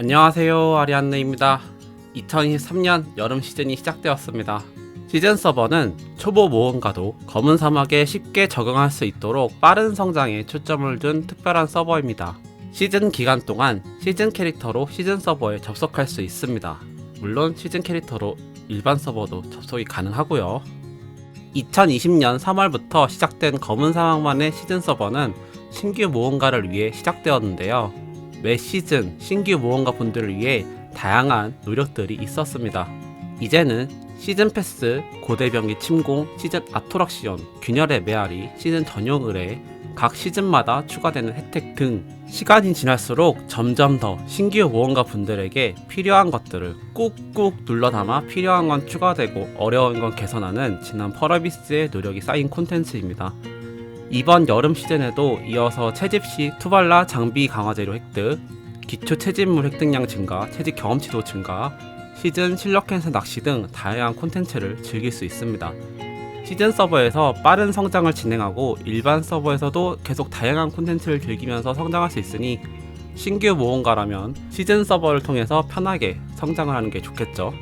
안녕하세요 아리안느입니다. 2023년 여름 시즌이 시작되었습니다. 시즌 서버는 초보 모험가도 검은 사막에 쉽게 적응할 수 있도록 빠른 성장에 초점을 둔 특별한 서버입니다. 시즌 기간 동안 시즌 캐릭터로 시즌 서버에 접속할 수 있습니다. 물론 시즌 캐릭터로 일반 서버도 접속이 가능하고요. 2020년 3월부터 시작된 검은 사막만의 시즌 서버는 신규 모험가를 위해 시작되었는데요 매 시즌 신규 모험가 분들을 위해 다양한 노력들이 있었습니다. 이제는 시즌 패스, 고대병기 침공, 시즌 아토락시온, 균열의 메아리, 시즌 전용 의뢰, 각 시즌마다 추가되는 혜택 등 시간이 지날수록 점점 더 신규 모험가 분들에게 필요한 것들을 꾹꾹 눌러 담아 필요한 건 추가되고 어려운 건 개선하는 지난 펄어비스의 노력이 쌓인 콘텐츠입니다. 이번 여름 시즌에도 이어서 채집 시 투발라 장비 강화 재료 획득, 기초 채집물 획득량 증가, 채집 경험치도 증가, 시즌 실력 캔슬 낚시 등 다양한 콘텐츠를 즐길 수 있습니다. 시즌 서버에서 빠른 성장을 진행하고 일반 서버에서도 계속 다양한 콘텐츠를 즐기면서 성장할 수 있으니 신규 모험가라면 시즌 서버를 통해서 편하게 성장을 하는 게 좋겠죠.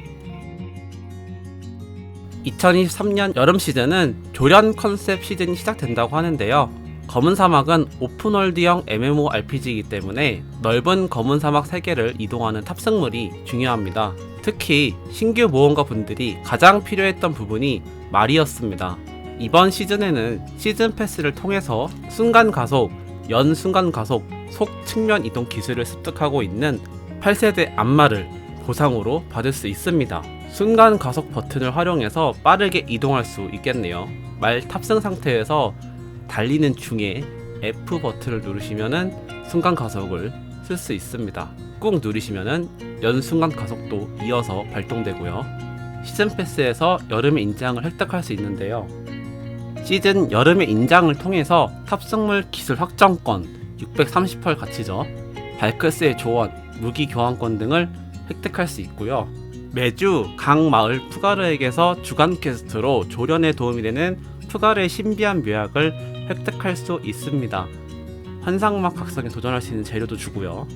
2023년 여름 시즌은 조련 컨셉 시즌이 시작된다고 하는데요. 검은 사막은 오픈월드형 MMORPG이기 때문에 넓은 검은 사막 세계를 이동하는 탑승물이 중요합니다. 특히 신규 모험가 분들이 가장 필요했던 부분이 말이었습니다. 이번 시즌에는 시즌 패스를 통해서 순간 가속, 연 순간 가속, 속 측면 이동 기술을 습득하고 있는 8세대 안마를 보상으로 받을 수 있습니다. 순간 가속 버튼을 활용해서 빠르게 이동할 수 있겠네요. 말 탑승 상태에서 달리는 중에 F 버튼을 누르시면은 순간 가속을 쓸 수 있습니다. 꾹 누르시면은 연 순간 가속도 이어서 발동되고요. 시즌 패스에서 여름의 인장을 획득할 수 있는데요. 시즌 여름의 인장을 통해서 탑승물 기술 확정권 630펄 가치죠. 발크스의 조언, 무기 교환권 등을 획득할 수 있고요. 매주 각 마을 푸가르에게서 주간 퀘스트로 조련에 도움이 되는 푸가르의 신비한 묘약을 획득할 수 있습니다. 환상막 각성에 도전할 수 있는 재료도 주고요.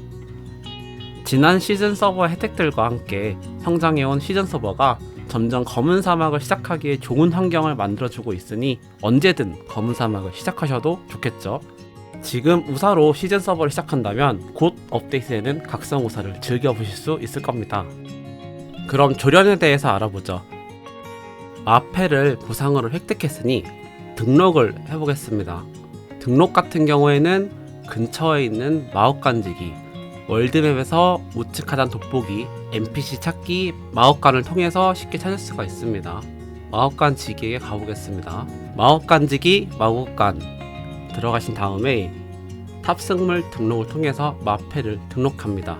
지난 시즌 서버 혜택들과 함께 성장해온 시즌 서버가 점점 검은 사막을 시작하기에 좋은 환경을 만들어주고 있으니 언제든 검은 사막을 시작하셔도 좋겠죠. 지금 우사로 시즌 서버를 시작한다면 곧 업데이트되는 각성 우사를 즐겨보실 수 있을 겁니다. 그럼 조련에 대해서 알아보죠. 마패를 보상으로 획득했으니 등록을 해보겠습니다. 등록 같은 경우에는 근처에 있는 마법관지기, 월드맵에서 우측 하단 돋보기, NPC 찾기, 마법관을 통해서 쉽게 찾을 수가 있습니다. 마법관 지기에 가보겠습니다. 마법관 지기, 마법관 들어가신 다음에 탑승물 등록을 통해서 마패를 등록합니다.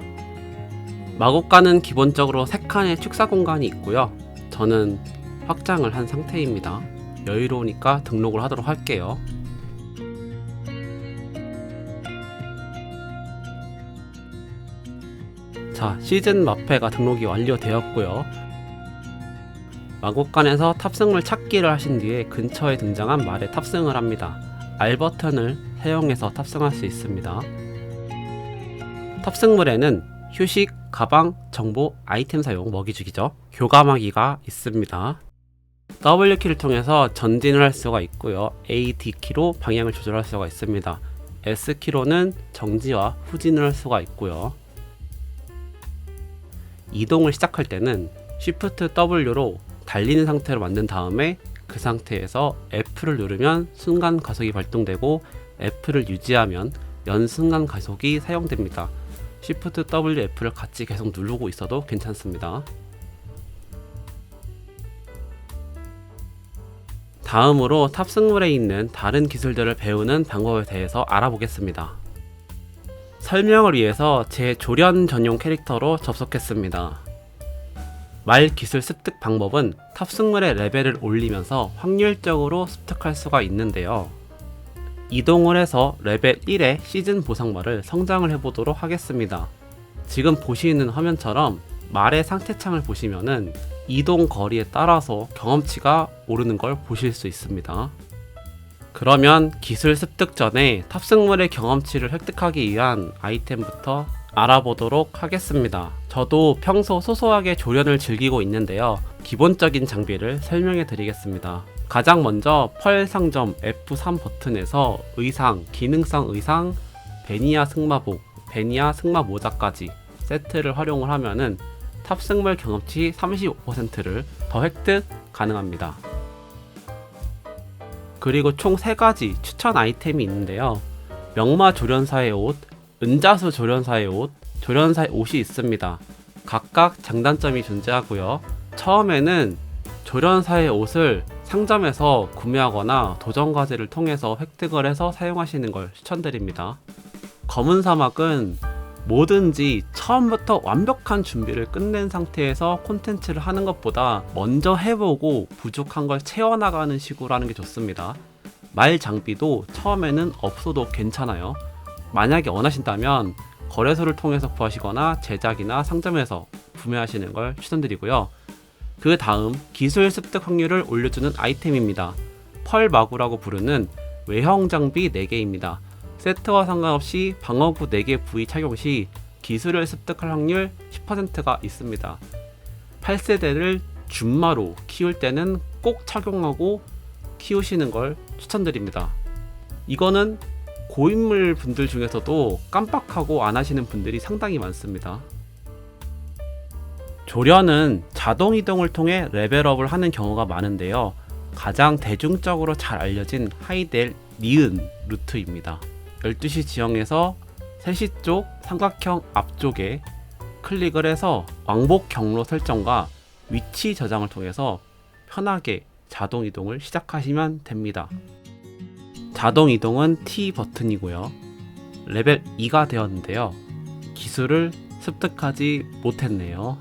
마법관은 기본적으로 3칸의 축사 공간이 있고요. 저는 확장을 한 상태입니다. 여유로우니까 등록을 하도록 할게요. 자, 시즌 마패가 등록이 완료되었고요. 마곡간에서 탑승물 찾기를 하신 뒤에 근처에 등장한 말에 탑승을 합니다. R 버튼을 사용해서 탑승할 수 있습니다. 탑승물에는 휴식, 가방, 정보, 아이템 사용, 먹이 주기죠. 교감하기가 있습니다. W키를 통해서 전진을 할 수가 있고요. A, D키로 방향을 조절할 수가 있습니다. S키로는 정지와 후진을 할 수가 있고요. 이동을 시작할 때는 Shift W로 달리는 상태로 만든 다음에 그 상태에서 F를 누르면 순간 가속이 발동되고 F를 유지하면 연순간 가속이 사용됩니다. Shift W F를 같이 계속 누르고 있어도 괜찮습니다. 다음으로 탑승물에 있는 다른 기술들을 배우는 방법에 대해서 알아보겠습니다. 설명을 위해서 제 조련 전용 캐릭터로 접속했습니다. 말 기술 습득 방법은 탑승물의 레벨을 올리면서 확률적으로 습득할 수가 있는데요. 이동을 해서 레벨 1의 시즌 보상말을 성장을 해보도록 하겠습니다. 지금 보시는 화면처럼 말의 상태 창을 보시면은 이동 거리에 따라서 경험치가 오르는 걸 보실 수 있습니다. 그러면 기술 습득 전에 탑승물의 경험치를 획득하기 위한 아이템부터 알아보도록 하겠습니다. 저도 평소 소소하게 조련을 즐기고 있는데요. 기본적인 장비를 설명해 드리겠습니다. 가장 먼저 펄 상점 F3 버튼에서 의상, 기능성 의상, 베니아 승마복, 베니아 승마 모자까지 세트를 활용을 하면은 탑승물 경험치 35%를 더 획득 가능합니다. 그리고 총 3가지 추천 아이템이 있는데요. 명마 조련사의 옷, 은자수 조련사의 옷, 조련사의 옷이 있습니다. 각각 장단점이 존재하고요. 처음에는 조련사의 옷을 상점에서 구매하거나 도전 과제를 통해서 획득을 해서 사용하시는 걸 추천드립니다. 검은 사막은 뭐든지 처음부터 완벽한 준비를 끝낸 상태에서 콘텐츠를 하는 것보다 먼저 해보고 부족한 걸 채워나가는 식으로 하는 게 좋습니다. 말 장비도 처음에는 없어도 괜찮아요. 만약에 원하신다면 거래소를 통해서 구하시거나 제작이나 상점에서 구매하시는 걸 추천드리고요. 그 다음 기술 습득 확률을 올려주는 아이템입니다. 펄 마구라고 부르는 외형 장비 4개입니다. 세트와 상관없이 방어구 4개 부위 착용 시 기술을 습득할 확률 10%가 있습니다. 8세대를 준마로 키울 때는 꼭 착용하고 키우시는 걸 추천드립니다. 이거는 고인물 분들 중에서도 깜빡하고 안 하시는 분들이 상당히 많습니다. 조련은 자동 이동을 통해 레벨업을 하는 경우가 많은데요. 가장 대중적으로 잘 알려진 하이델 니은 루트입니다. 12시 지형에서 3시 쪽 삼각형 앞쪽에 클릭을 해서 왕복 경로 설정과 위치 저장을 통해서 편하게 자동 이동을 시작하시면 됩니다. 자동 이동은 T 버튼이고요. 레벨 2가 되었는데요. 기술을 습득하지 못했네요.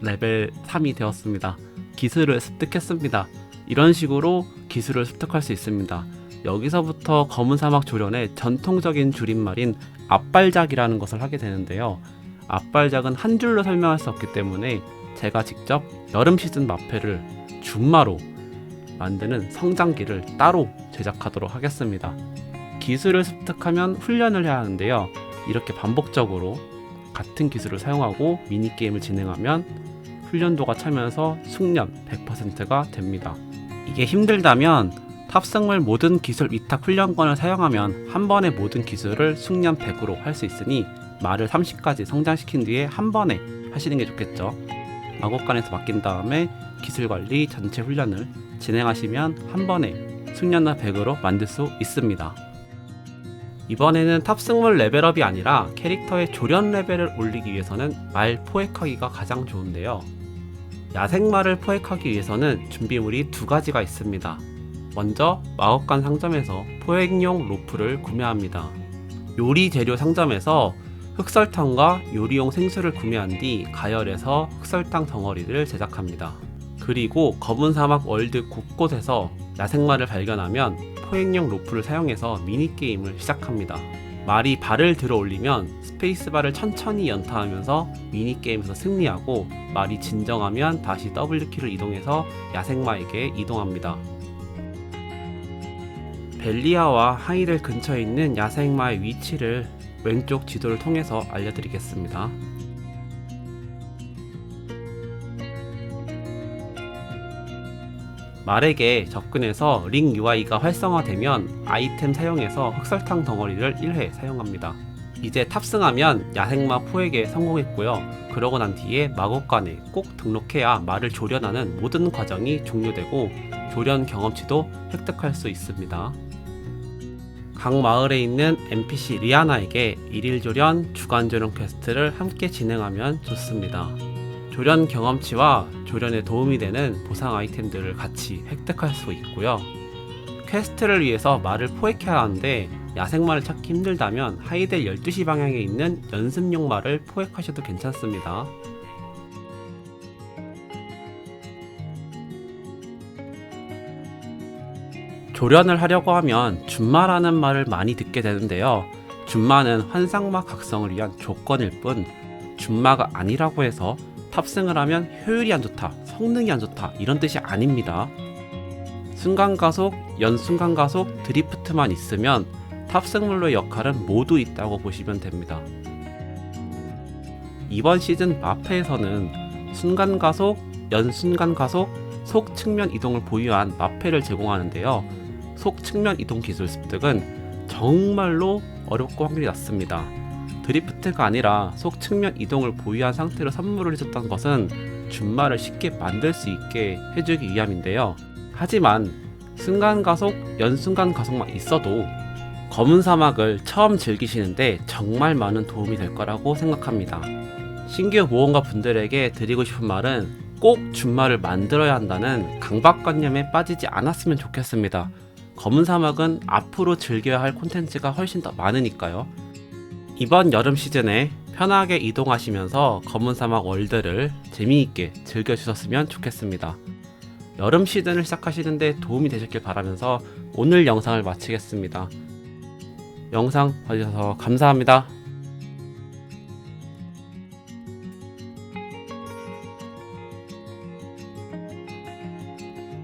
레벨 3이 되었습니다. 기술을 습득했습니다. 이런 식으로 기술을 습득할 수 있습니다. 여기서부터 검은 사막 조련의 전통적인 줄임말인 앞발작이라는 것을 하게 되는데요. 앞발작은 한 줄로 설명할 수 없기 때문에 제가 직접 여름 시즌 마패를 준마로 만드는 성장기를 따로 제작하도록 하겠습니다. 기술을 습득하면 훈련을 해야 하는데요. 이렇게 반복적으로 같은 기술을 사용하고 미니게임을 진행하면 훈련도가 차면서 숙련 100%가 됩니다. 이게 힘들다면 탑승물 모든 기술 위탁 훈련권을 사용하면 한 번에 모든 기술을 숙련 100으로 할 수 있으니 말을 30까지 성장시킨 뒤에 한 번에 하시는 게 좋겠죠. 마곡간에서 맡긴 다음에 기술 관리 전체 훈련을 진행하시면 한 번에 숙련나 100으로 만들 수 있습니다. 이번에는 탑승물 레벨업이 아니라 캐릭터의 조련 레벨을 올리기 위해서는 말 포획하기가 가장 좋은데요. 야생말을 포획하기 위해서는 준비물이 두 가지가 있습니다. 먼저 마법관 상점에서 포획용 로프를 구매합니다. 요리 재료 상점에서 흑설탕과 요리용 생수를 구매한 뒤 가열해서 흑설탕 덩어리를 제작합니다. 그리고 검은 사막 월드 곳곳에서 야생말을 발견하면 포획용 로프를 사용해서 미니게임을 시작합니다. 말이 발을 들어 올리면 스페이스바를 천천히 연타하면서 미니게임에서 승리하고 말이 진정하면 다시 W키를 이동해서 야생마에게 이동합니다. 벨리아와 하이를 근처에 있는 야생마의 위치를 왼쪽 지도를 통해서 알려드리겠습니다. 말에게 접근해서 링 UI가 활성화되면 아이템 사용해서 흑설탕 덩어리를 1회 사용합니다. 이제 탑승하면 야생마 포획에 성공했고요. 그러고 난 뒤에 마곡관에 꼭 등록해야 말을 조련하는 모든 과정이 종료되고 조련 경험치도 획득할 수 있습니다. 각 마을에 있는 NPC 리아나에게 일일 조련, 주간 조련 퀘스트를 함께 진행하면 좋습니다. 조련 경험치와 조련에 도움이 되는 보상 아이템들을 같이 획득할 수 있고요. 퀘스트를 위해서 말을 포획해야 하는데 야생말을 찾기 힘들다면 하이델 12시 방향에 있는 연습용 말을 포획하셔도 괜찮습니다. 조련을 하려고 하면 준마라는 말을 많이 듣게 되는데요. 준마는 환상마 각성을 위한 조건일 뿐 준마가 아니라고 해서 탑승을 하면 효율이 안 좋다, 성능이 안 좋다 이런 뜻이 아닙니다. 순간 가속, 연순간 가속, 드리프트만 있으면 탑승물로의 역할은 모두 있다고 보시면 됩니다. 이번 시즌 마페에서는 순간 가속, 연순간 가속, 속 측면 이동을 보유한 마페를 제공하는데요. 속 측면 이동 기술 습득은 정말로 어렵고 확률이 낮습니다. 드리프트가 아니라 속 측면 이동을 보유한 상태로 선물을 해줬던 것은 준말을 쉽게 만들 수 있게 해주기 위함인데요. 하지만 순간 가속, 연순간 가속만 있어도 검은 사막을 처음 즐기시는데 정말 많은 도움이 될 거라고 생각합니다. 신규 모험가 분들에게 드리고 싶은 말은 꼭 준말을 만들어야 한다는 강박관념에 빠지지 않았으면 좋겠습니다. 검은 사막은 앞으로 즐겨야 할 콘텐츠가 훨씬 더 많으니까요. 이번 여름 시즌에 편하게 이동하시면서 검은 사막 월드를 재미있게 즐겨주셨으면 좋겠습니다. 여름 시즌을 시작하시는데 도움이 되셨길 바라면서 오늘 영상을 마치겠습니다. 영상 봐주셔서 감사합니다.